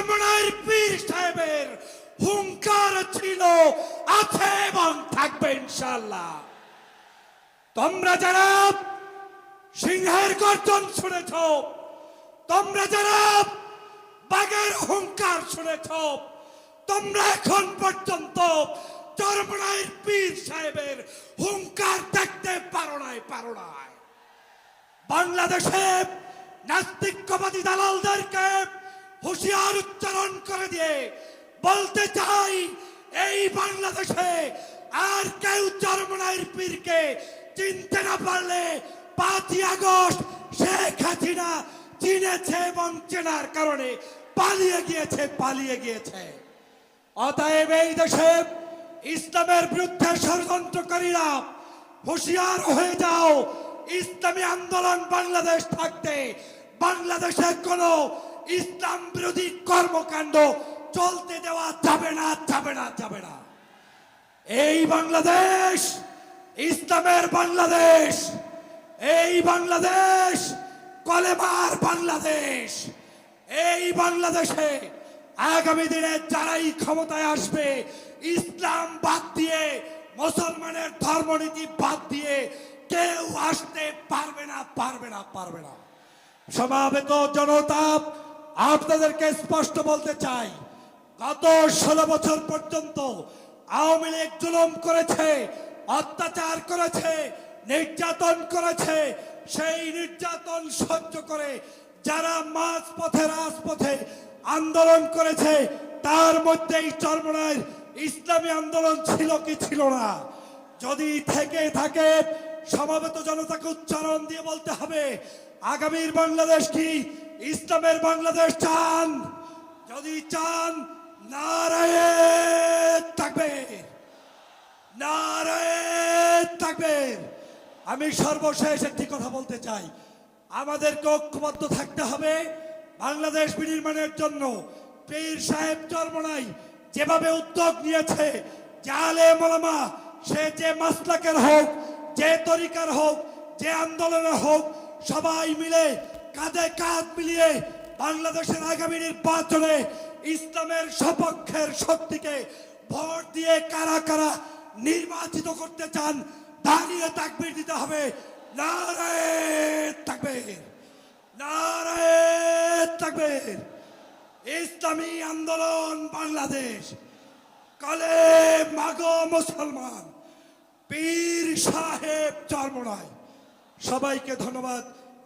চরমনার পীর সাহেবের হুঙ্কার ছিল, আছে এবং থাকবে ইনশাল্লাহ তোমরা যারা সিংহের গর্জন শুনেছ, তোমরা যারা বাঘের হুঙ্কার শুনেছ, তোমরা এখন পর্যন্ত চরমনায়ের পীর সাহেবের হুঙ্কার দেখতে পারো নাই পারো নাই। বাংলাদেশে নাস্তিকবাদী দালালদেরকে হুঁশিয়ার উচ্চারণ করে দিয়ে বলতে চাই, এই বাংলাদেশে আর কেউ চরমনায়ের পীরকে চিনতে না পারলে পাঁচই আগস্ট শেখ হাসিনা চিনেছে এবং চেনার কারণে পালিয়ে গিয়েছে পালিয়ে গিয়েছে। অতএব এই দেশে ইসলামের বিরুদ্ধে ষড়যন্ত্রকারীরা হুঁশিয়ার হয়ে যাও, ইসলামী আন্দোলন বাংলাদেশ থাকতে, বাংলাদেশে কোনো ইসলাম বিরোধী কর্মকাণ্ড চলতে দেওয়া যাবে না যাবে না যাবে না। এই বাংলাদেশ, ইসলামের বাংলাদেশ, এই বাংলাদেশ, কলেমার বাংলাদেশ, এই বাংলাদেশে আগামী দিনে যারাই ক্ষমতায় আসবে, ইসলাম বাদ দিয়ে, মুসলমানের ধর্মনীতি বাদ দিয়ে কেউ আসতে পারবে না পারবে না পারবে না। সমাবেত জনতা আপনাদেরকে স্পষ্ট বলতে চাই, গত ষোলো বছর পর্যন্ত আওয়ামী লীগ জুলুম করেছে, অত্যাচার করেছে, নির্যাতন করেছে, সেই নির্যাতন সহ্য করে যারা মাঝ পথে রাজপথে আন্দোলন করেছে, তার মধ্যেই চর্মনায় ইসলামী আন্দোলন ছিল কি ছিল না। যদি থেকে থাকে, সমাবেত জনতাকে উচ্চারণ দিয়ে বলতে হবে, আগামীর বাংলাদেশ কি ইসলামের বাংলাদেশ চান, যদি চান নারায়ে থাকবে নারায়ে থাকবে আমি সর্বশেষ একটি কথা বলতে চাই। আমাদেরকে ঐক্যবদ্ধ থাকতে হবে বাংলাদেশ বিনির্মাণের জন্য। পীর সাহেব চর্মনাই যেভাবে উদ্যোগ নিয়েছে আলে মোলামা, সে যে মাসলাকের হোক, যে তরিকার হোক, যে আন্দোলনের হোক, সবাই মিলে কাঁধে কাঁধ মিলিয়ে বাংলাদেশের আগামী নির্বাচনে ইসলামের সপক্ষের শক্তিকে ভোট দিয়ে কারা কারা নির্বাচিত করতে চান দাঁড়িয়ে তাকবির দিতে হবে। ইসলামী আন্দোলন বাংলাদেশ। কালে মাগো মুসলমান। পীর সাহেব চরমনায়। সবাইকে ধন্যবাদ।